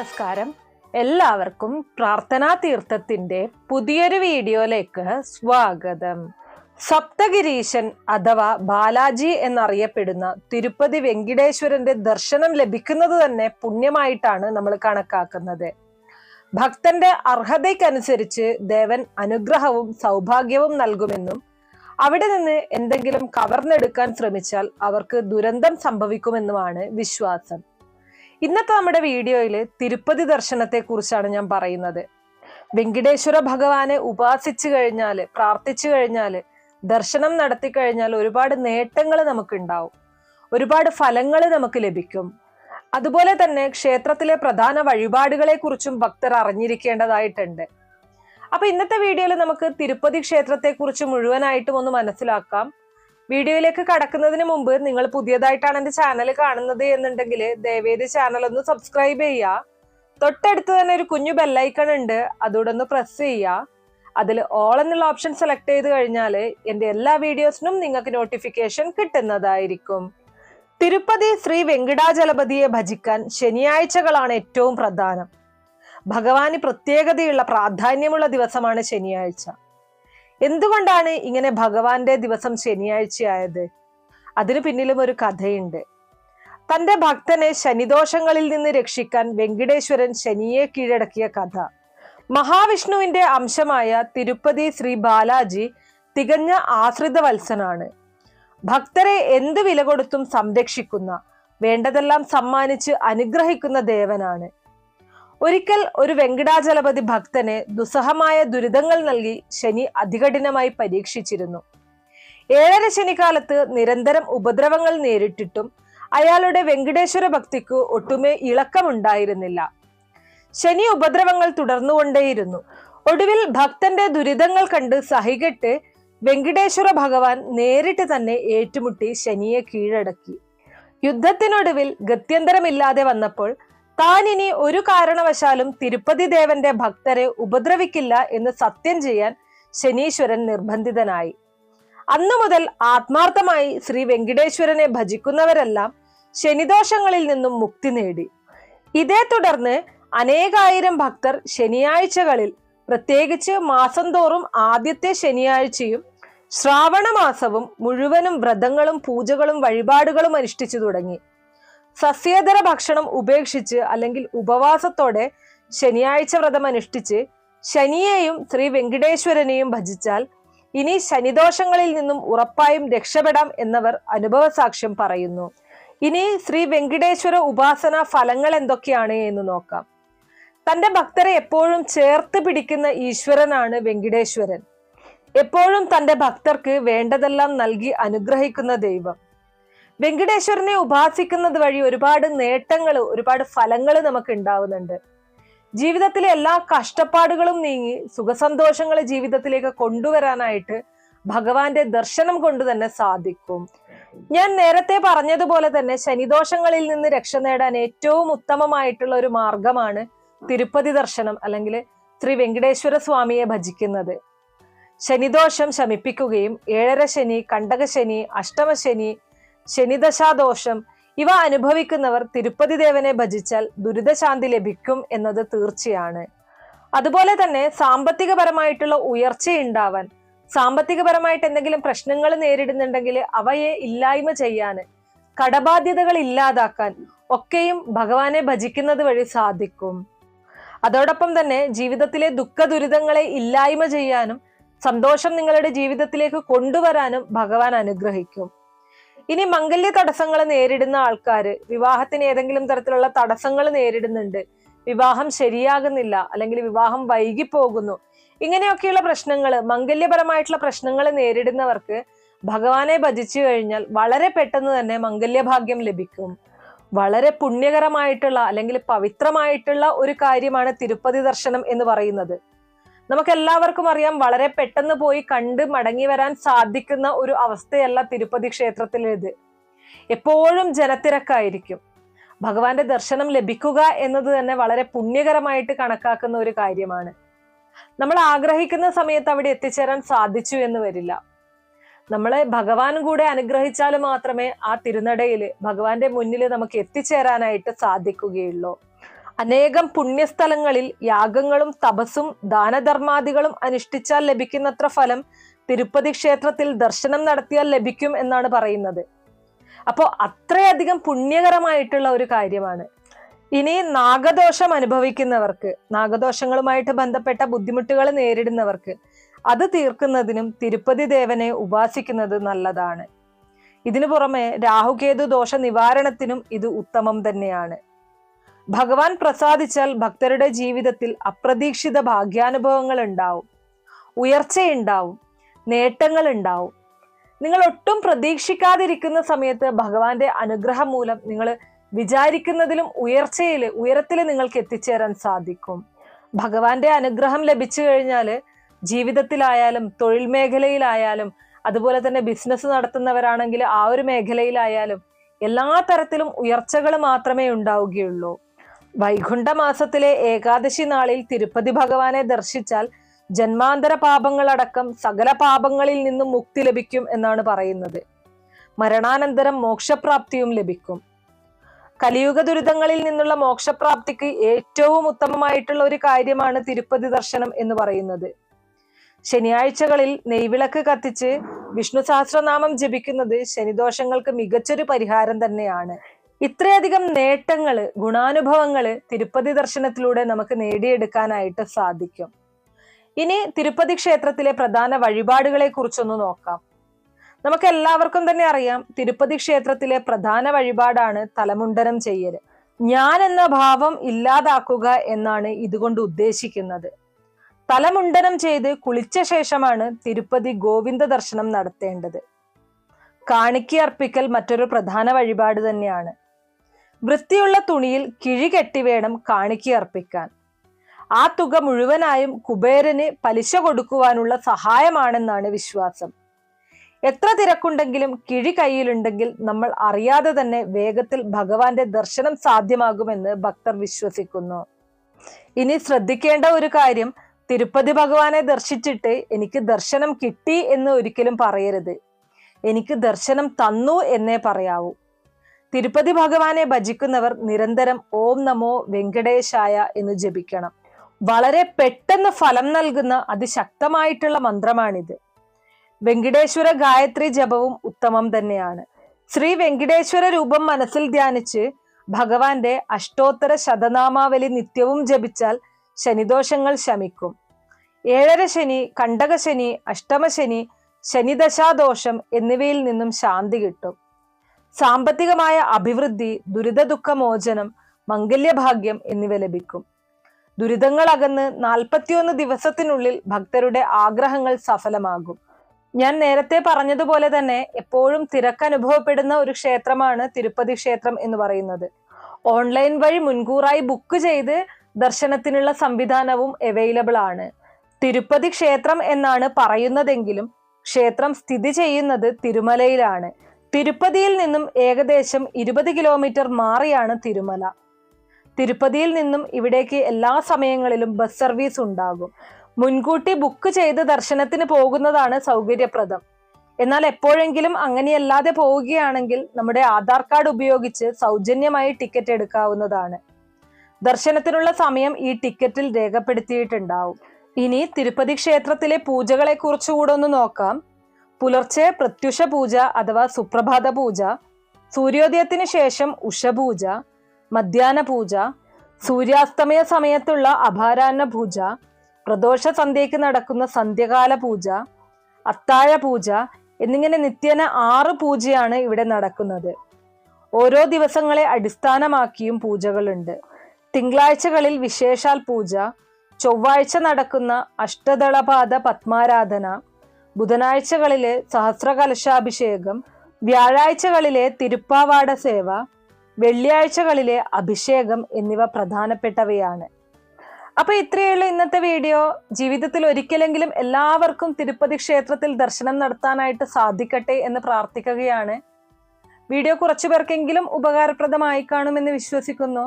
നമസ്കാരം. എല്ലാവർക്കും പ്രാർത്ഥനാ തീർത്ഥത്തിന്റെ പുതിയൊരു വീഡിയോയിലേക്ക് സ്വാഗതം. സപ്തഗിരീശൻ അഥവാ ബാലാജി എന്നറിയപ്പെടുന്ന തിരുപ്പതി വെങ്കിടേശ്വരന്റെ ദർശനം ലഭിക്കുന്നത് തന്നെ പുണ്യമായിട്ടാണ് നമ്മൾ കണക്കാക്കുന്നത്. ഭക്തന്റെ അർഹതയ്ക്കനുസരിച്ച് ദേവൻ അനുഗ്രഹവും സൗഭാഗ്യവും നൽകുമെന്നും അവിടെ നിന്ന് എന്തെങ്കിലും കവർന്നെടുക്കാൻ ശ്രമിച്ചാൽ അവർക്ക് ദുരന്തം സംഭവിക്കുമെന്നുമാണ് വിശ്വാസം. ഇന്നത്തെ നമ്മുടെ വീഡിയോയിൽ തിരുപ്പതി ദർശനത്തെ കുറിച്ചാണ് ഞാൻ പറയുന്നത്. വെങ്കിടേശ്വര ഭഗവാനെ ഉപാസിച്ചു കഴിഞ്ഞാൽ പ്രാർത്ഥിച്ചു കഴിഞ്ഞാൽ ദർശനം നടത്തി കഴിഞ്ഞാൽ ഒരുപാട് നേട്ടങ്ങൾ നമുക്ക് ഉണ്ടാവും ഒരുപാട് ഫലങ്ങൾ നമുക്ക് ലഭിക്കും. അതുപോലെ തന്നെ ക്ഷേത്രത്തിലെ പ്രധാന വഴിപാടുകളെ കുറിച്ചും ഭക്തർ അറിഞ്ഞിരിക്കേണ്ടതായിട്ടുണ്ട്. അപ്പൊ ഇന്നത്തെ വീഡിയോയിൽ നമുക്ക് തിരുപ്പതി ക്ഷേത്രത്തെ കുറിച്ച് മുഴുവനായിട്ടും ഒന്ന് മനസ്സിലാക്കാം. വീഡിയോയിലേക്ക് കടക്കുന്നതിന് മുമ്പ് നിങ്ങൾ പുതിയതായിട്ടാണ് എന്റെ ചാനൽ കാണുന്നത് എന്നുണ്ടെങ്കിൽ ദയവേദി ചാനൽ ഒന്ന് സബ്സ്ക്രൈബ് ചെയ്യുക. തൊട്ടടുത്ത് തന്നെ ഒരു കുഞ്ഞു ബെല്ലൈക്കൺ ഉണ്ട്. അതുകൂടെ ഒന്ന് പ്രസ് ചെയ്യുക. അതിൽ ഓൾ എന്നുള്ള ഓപ്ഷൻ സെലക്ട് ചെയ്ത് കഴിഞ്ഞാൽ എന്റെ എല്ലാ വീഡിയോസിനും നിങ്ങൾക്ക് നോട്ടിഫിക്കേഷൻ കിട്ടുന്നതായിരിക്കും. തിരുപ്പതി ശ്രീ വെങ്കിടാചലപതിയെ ഭജിക്കാൻ ശനിയാഴ്ചകളാണ് ഏറ്റവും പ്രധാനം. ഭഗവാന് പ്രത്യേകതയുള്ള പ്രാധാന്യമുള്ള ദിവസമാണ് ശനിയാഴ്ച. എന്തുകൊണ്ടാണ് ഇങ്ങനെ ഭഗവാന്റെ ദിവസം ശനിയാഴ്ചയായത്? അതിനു പിന്നിലും ഒരു കഥയുണ്ട്. തന്റെ ഭക്തനെ ശനിദോഷങ്ങളിൽ നിന്ന് രക്ഷിക്കാൻ വെങ്കിടേശ്വരൻ ശനിയെ കീഴടക്കിയ കഥ. മഹാവിഷ്ണുവിന്റെ അംശമായ തിരുപ്പതി ശ്രീ ബാലാജി തികഞ്ഞ ആശ്രിത വത്സനാണ് ഭക്തരെ എന്ത് വില കൊടുത്തും സംരക്ഷിക്കുന്ന വേണ്ടതെല്ലാം സമ്മാനിച്ച് അനുഗ്രഹിക്കുന്ന ദേവനാണ്. ഒരിക്കൽ ഒരു വെങ്കടാചലപതി ഭക്തനെ ദുസ്സഹമായ ദുരിതങ്ങൾ നൽകി ശനി അതികഠിനമായി പരീക്ഷിച്ചിരുന്നു. ഏഴര ശനിക്കാലത്ത് നിരന്തരം ഉപദ്രവങ്ങൾ നേരിട്ടിട്ടും അയാളുടെ വെങ്കടേശ്വര ഭക്തിക്ക് ഒട്ടുമേ ഇളക്കമുണ്ടായിരുന്നില്ല. ശനി ഉപദ്രവങ്ങൾ തുടർന്നുകൊണ്ടേയിരുന്നു. ഒടുവിൽ ഭക്തന്റെ ദുരിതങ്ങൾ കണ്ട് സഹികെട്ട് വെങ്കടേശ്വര ഭഗവാൻ നേരിട്ട് തന്നെ ഏറ്റുമുട്ടി ശനിയെ കീഴടക്കി. യുദ്ധത്തിനൊടുവിൽ ഗത്യന്തരമില്ലാതെ വന്നപ്പോൾ താൻ ഇനി ഒരു കാരണവശാലും തിരുപ്പതി ദേവന്റെ ഭക്തരെ ഉപദ്രവിക്കില്ല എന്ന് സത്യം ചെയ്യാൻ ശനീശ്വരൻ നിർബന്ധിതനായി. അന്നു മുതൽ ആത്മാർത്ഥമായി ശ്രീ വെങ്കിടേശ്വരനെ ഭജിക്കുന്നവരെല്ലാം ശനിദോഷങ്ങളിൽ നിന്നും മുക്തി നേടി. ഇതേ തുടർന്ന് അനേകായിരം ഭക്തർ ശനിയാഴ്ചകളിൽ പ്രത്യേകിച്ച് മാസം തോറും ആദ്യത്തെ ശനിയാഴ്ചയും ശ്രാവണ മാസവും മുഴുവനും വ്രതങ്ങളും പൂജകളും വഴിപാടുകളും അനുഷ്ഠിച്ചു തുടങ്ങി. സസ്യേതര ഭക്ഷണം ഉപേക്ഷിച്ച് അല്ലെങ്കിൽ ഉപവാസത്തോടെ ശനിയാഴ്ച വ്രതം അനുഷ്ഠിച്ച് ശനിയെയും ശ്രീ വെങ്കടേശ്വരനെയും ഭജിച്ചാൽ ഇനി ശനിദോഷങ്ങളിൽ നിന്നും ഉറപ്പായും രക്ഷപ്പെടാം എന്നവർ അനുഭവ സാക്ഷ്യം പറയുന്നു. ഇനി ശ്രീ വെങ്കടേശ്വര ഉപാസന ഫലങ്ങൾ എന്തൊക്കെയാണ് എന്ന് നോക്കാം. തന്റെ ഭക്തരെ എപ്പോഴും ചേർത്ത് പിടിക്കുന്ന ഈശ്വരനാണ് വെങ്കടേശ്വരൻ. എപ്പോഴും തന്റെ ഭക്തർക്ക് വേണ്ടതെല്ലാം നൽകി അനുഗ്രഹിക്കുന്ന ദൈവം. വെങ്കടേശ്വരനെ ഉപാസിക്കുന്നത് വഴി ഒരുപാട് നേട്ടങ്ങൾ ഒരുപാട് ഫലങ്ങൾ നമുക്ക് ഉണ്ടാവുന്നുണ്ട്. ജീവിതത്തിലെ എല്ലാ കഷ്ടപ്പാടുകളും നീങ്ങി സുഖസന്തോഷങ്ങൾ ജീവിതത്തിലേക്ക് കൊണ്ടുവരാനായിട്ട് ഭഗവാന്റെ ദർശനം കൊണ്ട് തന്നെ സാധിക്കും. ഞാൻ നേരത്തെ പറഞ്ഞതുപോലെ തന്നെ ശനിദോഷങ്ങളിൽ നിന്ന് രക്ഷ നേടാൻ ഏറ്റവും ഉത്തമമായിട്ടുള്ള ഒരു മാർഗമാണ് തിരുപ്പതി ദർശനം അല്ലെങ്കിൽ ശ്രീ വെങ്കടേശ്വര സ്വാമിയെ ഭജിക്കുന്നത്. ശനിദോഷം ശമിപ്പിക്കുകയും ഏഴര ശനി കണ്ടകശനി അഷ്ടമശനി ശനിദശാദോഷം. ഇവ അനുഭവിക്കുന്നവർ തിരുപ്പതി ദേവനെ ഭജിച്ചാൽ ദുരിതശാന്തി ലഭിക്കും എന്നത് തീർച്ചയാണ്. അതുപോലെ തന്നെ സാമ്പത്തികപരമായിട്ടുള്ള ഉയർച്ചയുണ്ടാവാൻ സാമ്പത്തികപരമായിട്ട് എന്തെങ്കിലും പ്രശ്നങ്ങൾ നേരിടുന്നുണ്ടെങ്കിൽ അവയെ ഇല്ലായ്മ ചെയ്യാൻ കടബാധ്യതകൾ ഇല്ലാതാക്കാൻ ഒക്കെയും ഭഗവാനെ ഭജിക്കുന്നത് വഴി സാധിക്കും. അതോടൊപ്പം തന്നെ ജീവിതത്തിലെ ദുഃഖ ദുരിതങ്ങളെ ഇല്ലായ്മ ചെയ്യാനും സന്തോഷം നിങ്ങളുടെ ജീവിതത്തിലേക്ക് കൊണ്ടുവരാനും ഭഗവാൻ അനുഗ്രഹിക്കും. ഇനി മംഗല്യ തടസ്സങ്ങൾ നേരിടുന്ന ആൾക്കാർ വിവാഹത്തിന് ഏതെങ്കിലും തരത്തിലുള്ള തടസ്സങ്ങൾ നേരിടുന്നുണ്ട് വിവാഹം ശരിയാകുന്നില്ല അല്ലെങ്കിൽ വിവാഹം വൈകി പോകുന്നു ഇങ്ങനെയൊക്കെയുള്ള പ്രശ്നങ്ങൾ മംഗല്യപരമായിട്ടുള്ള പ്രശ്നങ്ങൾ നേരിടുന്നവർക്ക് ഭഗവാനെ ഭജിച്ചു കഴിഞ്ഞാൽ വളരെ പെട്ടെന്ന് തന്നെ മംഗല്യഭാഗ്യം ലഭിക്കും. വളരെ പുണ്യകരമായിട്ടുള്ള അല്ലെങ്കിൽ പവിത്രമായിട്ടുള്ള ഒരു കാര്യമാണ് തിരുപ്പതി ദർശനം എന്ന് പറയുന്നത്. നമുക്ക് എല്ലാവർക്കും അറിയാം വളരെ പെട്ടെന്ന് പോയി കണ്ട് മടങ്ങി വരാൻ സാധിക്കുന്ന ഒരു അവസ്ഥയല്ല തിരുപ്പതി ക്ഷേത്രത്തിലേത്. എപ്പോഴും ജനത്തിരക്കായിരിക്കും. ഭഗവാന്റെ ദർശനം ലഭിക്കുക എന്നത് തന്നെ വളരെ പുണ്യകരമായിട്ട് കണക്കാക്കുന്ന ഒരു കാര്യമാണ്. നമ്മൾ ആഗ്രഹിക്കുന്ന സമയത്ത് അവിടെ എത്തിച്ചേരാൻ സാധിച്ചു എന്ന് വരില്ല. നമ്മളെ ഭഗവാൻ കൂടെ അനുഗ്രഹിച്ചാൽ മാത്രമേ ആ തിരുനടയിൽ ഭഗവാന്റെ മുന്നിൽ നമുക്ക് എത്തിച്ചേരാനായിട്ട് സാധിക്കുകയുള്ളൂ. അനേകം പുണ്യസ്ഥലങ്ങളിൽ യാഗങ്ങളും തപസ്സും ദാനധർമാദികളും അനുഷ്ഠിച്ചാൽ ലഭിക്കുന്നത്ര ഫലം തിരുപ്പതി ക്ഷേത്രത്തിൽ ദർശനം നടത്തിയാൽ ലഭിക്കും എന്നാണ് പറയുന്നത്. അപ്പോൾ അത്രയധികം പുണ്യകരമായിട്ടുള്ള ഒരു കാര്യമാണ്. ഇനി നാഗദോഷം അനുഭവിക്കുന്നവർക്ക് നാഗദോഷങ്ങളുമായിട്ട് ബന്ധപ്പെട്ട ബുദ്ധിമുട്ടുകൾ നേരിടുന്നവർക്ക് അത് തീർക്കുന്നതിനും തിരുപ്പതി ദേവനെ ഉപാസിക്കുന്നത് നല്ലതാണ്. ഇതിനു പുറമെ രാഹുകേതു ദോഷ നിവാരണത്തിനും ഇത് ഉത്തമം തന്നെയാണ്. ഭഗവാൻ പ്രസാദിച്ചാൽ ഭക്തരുടെ ജീവിതത്തിൽ അപ്രതീക്ഷിത ഭാഗ്യാനുഭവങ്ങൾ ഉണ്ടാവും ഉയർച്ചയുണ്ടാവും. നേട്ടങ്ങൾ ഉണ്ടാവും നിങ്ങൾ ഒട്ടും പ്രതീക്ഷിക്കാതിരിക്കുന്ന സമയത്ത് ഭഗവാന്റെ അനുഗ്രഹം മൂലം നിങ്ങൾ വിചാരിക്കുന്നതിലും ഉയർച്ചയിൽ ഉയരത്തിൽ നിങ്ങൾക്ക് എത്തിച്ചേരാൻ സാധിക്കും. ഭഗവാന്റെ അനുഗ്രഹം ലഭിച്ചു കഴിഞ്ഞാൽ ജീവിതത്തിലായാലും തൊഴിൽ മേഖലയിലായാലും അതുപോലെ തന്നെ ബിസിനസ് നടത്തുന്നവരാണെങ്കിൽ ആ ഒരു മേഖലയിലായാലും എല്ലാ തരത്തിലും ഉയർച്ചകൾ മാത്രമേ ഉണ്ടാവുകയുള്ളൂ. വൈകുണ്ഠ മാസത്തിലെ ഏകാദശി നാളിൽ തിരുപ്പതി ഭഗവാനെ ദർശിച്ചാൽ ജന്മാന്തര പാപങ്ങളടക്കം സകല പാപങ്ങളിൽ നിന്നും മുക്തി ലഭിക്കും എന്നാണ് പറയുന്നത്. മരണാനന്തരം മോക്ഷപ്രാപ്തിയും ലഭിക്കും. കലിയുഗ ദുരിതങ്ങളിൽ നിന്നുള്ള മോക്ഷപ്രാപ്തിക്ക് ഏറ്റവും ഉത്തമമായിട്ടുള്ള ഒരു കാര്യമാണ് തിരുപ്പതി ദർശനം എന്ന് പറയുന്നത്. ശനിയാഴ്ചകളിൽ നെയ്വിളക്ക് കത്തിച്ച് വിഷ്ണു സഹസ്രനാമം ജപിക്കുന്നത് ശനിദോഷങ്ങൾക്ക് മികച്ചൊരു പരിഹാരം തന്നെയാണ്. ഇത്രയധികം നേട്ടങ്ങൾ ഗുണാനുഭവങ്ങൾ തിരുപ്പതി ദർശനത്തിലൂടെ നമുക്ക് നേടിയെടുക്കാനായിട്ട് സാധിക്കും. ഇനി തിരുപ്പതി ക്ഷേത്രത്തിലെ പ്രധാന വഴിപാടുകളെ കുറിച്ചൊന്ന് നോക്കാം. നമുക്ക് എല്ലാവർക്കും തന്നെ അറിയാം തിരുപ്പതി ക്ഷേത്രത്തിലെ പ്രധാന വഴിപാടാണ് തലമുണ്ടനം ചെയ്യൽ ഞാൻ എന്ന ഭാവം ഇല്ലാതാക്കുക എന്നാണ് ഇതുകൊണ്ട് ഉദ്ദേശിക്കുന്നത്. തലമുണ്ടനം ചെയ്ത് കുളിച്ച ശേഷമാണ് തിരുപ്പതി ഗോവിന്ദ ദർശനം നടത്തേണ്ടത്. കാണിക്കർപ്പിക്കൽ മറ്റൊരു പ്രധാന വഴിപാട് തന്നെയാണ്. വൃത്തിയുള്ള തുണിയിൽ കിഴികെട്ടി വേണം കാണിക്കയർപ്പിക്കാൻ ആ തുക മുഴുവനായും കുബേരന് പലിശ കൊടുക്കുവാനുള്ള സഹായമാണെന്നാണ് വിശ്വാസം. എത്ര തിരക്കുണ്ടെങ്കിലും കിഴി കയ്യിലുണ്ടെങ്കിൽ നമ്മൾ അറിയാതെ തന്നെ വേഗത്തിൽ ഭഗവാന്റെ ദർശനം സാധ്യമാകുമെന്ന് ഭക്തർ വിശ്വസിക്കുന്നു. ഇനി ശ്രദ്ധിക്കേണ്ട ഒരു കാര്യം തിരുപ്പതി ഭഗവാനെ ദർശിച്ചിട്ട് എനിക്ക് ദർശനം കിട്ടി എന്ന് ഒരിക്കലും പറയരുത്. എനിക്ക് ദർശനം തന്നു എന്നേ പറയാവൂ. തിരുപ്പതി ഭഗവാനെ ഭജിക്കുന്നവർ നിരന്തരം ഓം നമോ വെങ്കടേശായ എന്ന് ജപിക്കണം. വളരെ പെട്ടെന്ന് ഫലം നൽകുന്ന അതിശക്തമായിട്ടുള്ള മന്ത്രമാണിത്. വെങ്കടേശ്വര ഗായത്രി ജപവും ഉത്തമം തന്നെയാണ്. ശ്രീ വെങ്കടേശ്വര രൂപം മനസ്സിൽ ധ്യാനിച്ച് ഭഗവാന്റെ അഷ്ടോത്തര ശതനാമാവലി നിത്യവും ജപിച്ചാൽ ശനിദോഷങ്ങൾ ശമിക്കും. ഏഴര ശനി കണ്ടകശനി അഷ്ടമശനി ശനിദശാദോഷം എന്നിവയിൽ നിന്നും ശാന്തി കിട്ടും. സാമ്പത്തികമായ അഭിവൃദ്ധി ദുരിത ദുഃഖമോചനം മംഗല്യഭാഗ്യം എന്നിവ ലഭിക്കും. ദുരിതങ്ങളകന്ന് നാൽപ്പത്തിയൊന്ന് ദിവസത്തിനുള്ളിൽ ഭക്തരുടെ ആഗ്രഹങ്ങൾ സഫലമാകും. ഞാൻ നേരത്തെ പറഞ്ഞതുപോലെ തന്നെ എപ്പോഴും തിരക്ക് അനുഭവപ്പെടുന്ന ഒരു ക്ഷേത്രമാണ് തിരുപ്പതി ക്ഷേത്രം എന്ന് പറയുന്നത്. ഓൺലൈൻ വഴി മുൻകൂറായി ബുക്ക് ചെയ്ത് ദർശനത്തിനുള്ള സംവിധാനവും അവൈലബിൾ ആണ്. തിരുപ്പതി ക്ഷേത്രം എന്നാണ് പറയുന്നതെങ്കിലും ക്ഷേത്രം സ്ഥിതി ചെയ്യുന്നത് തിരുമലയിലാണ്. തിരുപ്പതിയിൽ നിന്നും ഏകദേശം ഇരുപത് കിലോമീറ്റർ മാറിയാണ് തിരുമല. തിരുപ്പതിയിൽ നിന്നും ഇവിടേക്ക് എല്ലാ സമയങ്ങളിലും ബസ് സർവീസ് ഉണ്ടാകും. മുൻകൂട്ടി ബുക്ക് ചെയ്ത് ദർശനത്തിന് പോകുന്നതാണ് സൗകര്യപ്രദം. എന്നാൽ എപ്പോഴെങ്കിലും അങ്ങനെയല്ലാതെ പോവുകയാണെങ്കിൽ നമ്മുടെ ആധാർ കാർഡ് ഉപയോഗിച്ച് സൗജന്യമായി ടിക്കറ്റ് എടുക്കാവുന്നതാണ്. ദർശനത്തിനുള്ള സമയം ഈ ടിക്കറ്റിൽ രേഖപ്പെടുത്തിയിട്ടുണ്ടാവും. ഇനി തിരുപ്പതി ക്ഷേത്രത്തിലെ പൂജകളെ കുറിച്ചുകൂടെ ഒന്ന് നോക്കാം. പുലർച്ചെ പ്രത്യുഷ പൂജ അഥവാ സുപ്രഭാത പൂജ സൂര്യോദയത്തിന് ശേഷം ഉഷപൂജ മധ്യാഹ്ന പൂജ സൂര്യാസ്തമയ സമയത്തുള്ള അഭാരാന്ന പൂജ പ്രദോഷ സന്ധ്യയ്ക്ക് നടക്കുന്ന സന്ധ്യകാല പൂജ അത്താഴ പൂജ എന്നിങ്ങനെ നിത്യേന ആറ് പൂജയാണ് ഇവിടെ നടക്കുന്നത്. ഓരോ ദിവസങ്ങളെ അടിസ്ഥാനമാക്കിയും പൂജകളുണ്ട്. തിങ്കളാഴ്ചകളിൽ വിശേഷാൽ പൂജ ചൊവ്വാഴ്ച നടക്കുന്ന അഷ്ടദളപാദ പത്മാരാധന ബുധനാഴ്ചകളിലെ സഹസ്രകലശാഭിഷേകം വ്യാഴാഴ്ചകളിലെ തിരുപ്പാവാട സേവ വെള്ളിയാഴ്ചകളിലെ അഭിഷേകം എന്നിവ പ്രധാനപ്പെട്ടവയാണ്. അപ്പൊ ഇത്രയുള്ള ഇന്നത്തെ വീഡിയോ. ജീവിതത്തിൽ ഒരിക്കലെങ്കിലും എല്ലാവർക്കും തിരുപ്പതി ക്ഷേത്രത്തിൽ ദർശനം നടത്താനായിട്ട് സാധിക്കട്ടെ എന്ന് പ്രാർത്ഥിക്കുകയാണ്. വീഡിയോ കുറച്ചു പേർക്കെങ്കിലും ഉപകാരപ്രദമായി കാണുമെന്ന് വിശ്വസിക്കുന്നു.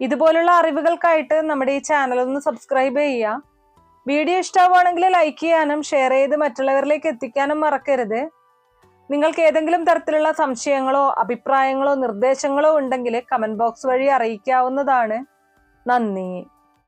ഇതുപോലുള്ള അറിവുകൾക്കായിട്ട് നമ്മുടെ ഈ ചാനൽ ഒന്ന് സബ്സ്ക്രൈബ് ചെയ്യുക. വീഡിയോ ഇഷ്ടമാവുകയാണെങ്കിൽ ലൈക്ക് ചെയ്യാനും ഷെയർ ചെയ്ത് മറ്റുള്ളവരിലേക്ക് എത്തിക്കാനും മറക്കരുത്. നിങ്ങൾക്ക് ഏതെങ്കിലും തരത്തിലുള്ള സംശയങ്ങളോ അഭിപ്രായങ്ങളോ നിർദ്ദേശങ്ങളോ ഉണ്ടെങ്കിൽ കമന്റ് ബോക്സ് വഴി അറിയിക്കാവുന്നതാണ്. നന്ദി.